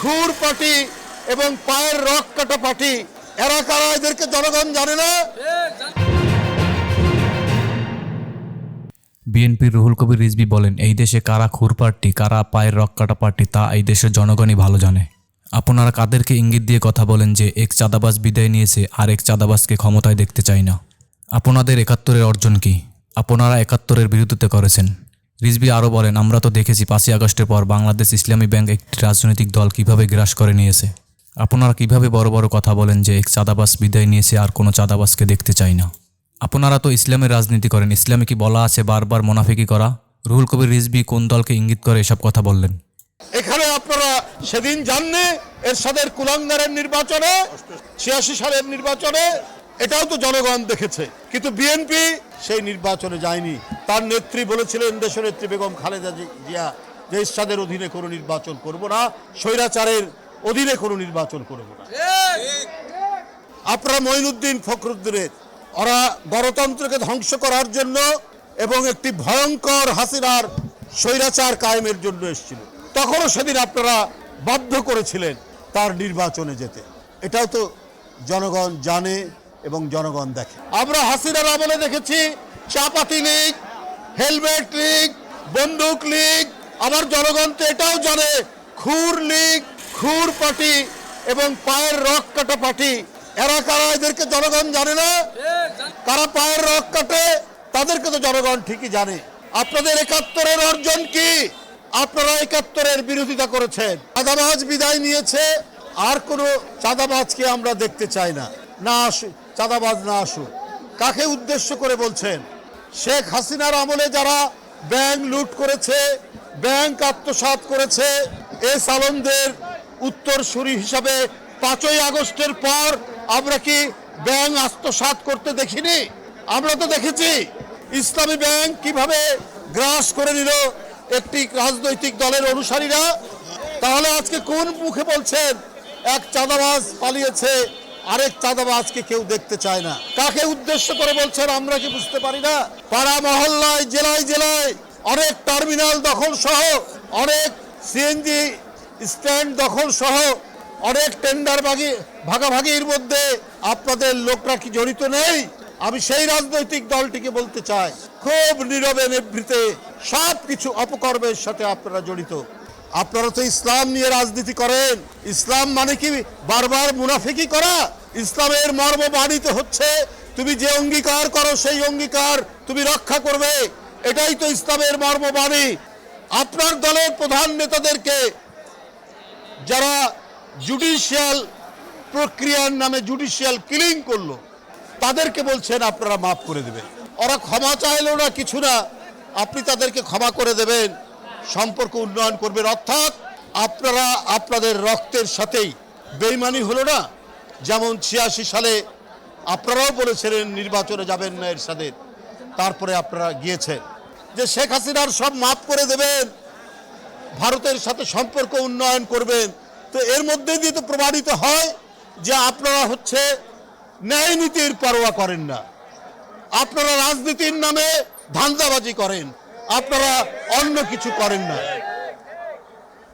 খুর পার্টি এবং পায়ের রক কাটা পার্টি এরা কারা? এদেরকে জনগণ জানে না। বিএনপির রুহুল কবির রিজভি বলেন, এই দেশে কারা খুর পার্টি কারা পায়ের রক কাটা পার্টি তা এই দেশের জনগণই ভালো জানে। আপনারা কাদেরকে ইঙ্গিত দিয়ে কথা বলেন যে, এক চাঁদাবাজ বিদায় নিয়েছে, আর এক চাঁদাবাজকে ক্ষমতায় দেখতে চাই না। আপনাদের একাত্তরের অর্জন কি? আপনারা একাত্তরের বিরুদ্ধে করেছেন। রিজভি আরও বলেন, আমরা তো দেখেছি পাঁচই আগস্টের পর বাংলাদেশ ইসলামী ব্যাংক একটি রাজনৈতিক দল কীভাবে গ্রাস করে নিয়েছে। আপনারা কীভাবে বড় বড় কথা বলেন যে এক চাঁদাবাস বিদায় নিয়েছে আর কোনো চাঁদাবাসকে দেখতে চাই না। আপনারা তো ইসলামের রাজনীতি করেন, ইসলামে কি বলা আছে বারবার মোনাফিকি করা? রুহুল কবির রিজভি কোন দলকে ইঙ্গিত করে এসব কথা বললেন? এখানে আপনারা সেদিন জাননি, এরশাদের কুলাঙ্গারের নির্বাচনে, ছিয়াশি সালের নির্বাচনে, এটাও তো জনগণ দেখেছে। কিন্তু বিএনপি সেই নির্বাচনে যায়নি। তার নেত্রী বলেছিলেন, দেশের নেত্রী বেগম খালেদা জিয়া যে ইরশাদের অধীনে কোনো নির্বাচন করব না, স্বৈরাচারের অধীনে কোনো নির্বাচন করব না। আপনারা মঈনুদ্দিন ফখরুদ্দিনের, ওরা গণতন্ত্রকে ধ্বংস করার জন্য এবং একটি ভয়ঙ্কর হাসিনার স্বৈরাচার কায়েমের জন্য এসেছিল। তখনও সেদিন আপনারা বাধ্য করেছিলেন তার নির্বাচনে যেতে। এটাও তো জনগণ জানে এবং জনগণ দেখে। আমরা হাসিনার আমলে দেখেছি, চাপাতি লীগ, হেলমেট লীগ, বন্দুক লীগ, আমার জনগণ তো এটাও জানে, খুর লীগ, খুর পার্টি এবং পায়ের রক কাটা পার্টি। এরা কারা, এদেরকে জনগণ জানে না? কারা পায়ের রক কাটে, তাদেরকে তো জনগণ ঠিকই জানে। আপনাদের একাত্তরের অর্জন কি? আপনারা একাত্তরের বিরোধিতা করেছেন। চাঁদাবাজ বিদায় নিয়েছে, আর কোনো চাঁদাবাজকে আমরা দেখতে চাই না। না চাঁদাবাজ না আসুক। কাকে উদ্দেশ্য করে বলছেন? শেখ হাসিনার আমলে যারা ব্যাংক লুট করেছে, ব্যাংক আত্মসাৎ করেছে, এ সালনদের উত্তরসূরি হিসাবে পাঁচই আগস্টের পর আমরা কি ব্যাংক আত্মসাৎ করতে দেখিনি? আমরা তো দেখেছি ইসলামী ব্যাংক কীভাবে গ্রাস করে নিল একটি রাজনৈতিক দলের অনুসারীরা। তাহলে আজকে কোন মুখে বলছেন, এক চাঁদাবাজ পালিয়েছে আরেক চাঁদাবাজকে কেউ দেখতে চায় না। কাকে উদ্দেশ্য করে বলছেন আমরা কি বুঝতে পারি না? পাড়া মহল্লায়, জেলায় জেলায় অনেক টার্মিনাল দখল সহ, অনেক সিএনজি স্ট্যান্ড দখল সহ, অনেক টেন্ডার ভাগি ভাগাভাগির মধ্যে আপনাদের লোকরা কি জড়িত নেই? আমি সেই রাজনৈতিক দলটিকে বলতে চাই। খুব নীরবে নিভৃতে সব কিছু অপকর্মের সাথে আপনারা জড়িত। আপনারা তো ইসলাম নিয়ে রাজনীতি করেন। ইসলাম মানে কি? বারবার মুনাফিকি করা। ইসলামের মর্ম বাণিত হচ্ছে, তুমি যে অঙ্গীকার করো সেই অঙ্গীকার তুমি রক্ষা করবে। এটাই তো ইসলামের মর্মবাণী আপনার দলের প্রধান নেতাদেরকে যারা জুডিশিয়াল প্রক্রিয়ার নামে জুডিশিয়াল কিলিং করল, তাদেরকে বলছেন, আপনারা মাফ করে দেবেন। ওরা ক্ষমা চাইলো না, কিছু না। আপনি তাদেরকে ক্ষমা করে দেবেন। সম্পর্ক উন্নয়ন করবেন, অর্থাৎ আপনারা আপনাদের রক্তের সাথেই বেইমানি হলো না। যেমন ছিয়াশি সালে আপনারাও বলেছিলেন নির্বাচনে যাবেন না এর সাথে তারপরে আপনারা গিয়েছেন। যে শেখ হাসিনার সব মাফ করে দেবেন, ভারতের সাথে সম্পর্ক উন্নয়ন করবেন। তো এর মধ্যে দিয়ে তো প্রমাণিত হয় যে আপনারা হচ্ছে ন্যায় নীতির পরোয়া করেন না। আপনারা রাজনীতির নামে ধান্দাবাজি করেন। আপনারা অন্য কিছু করেন না।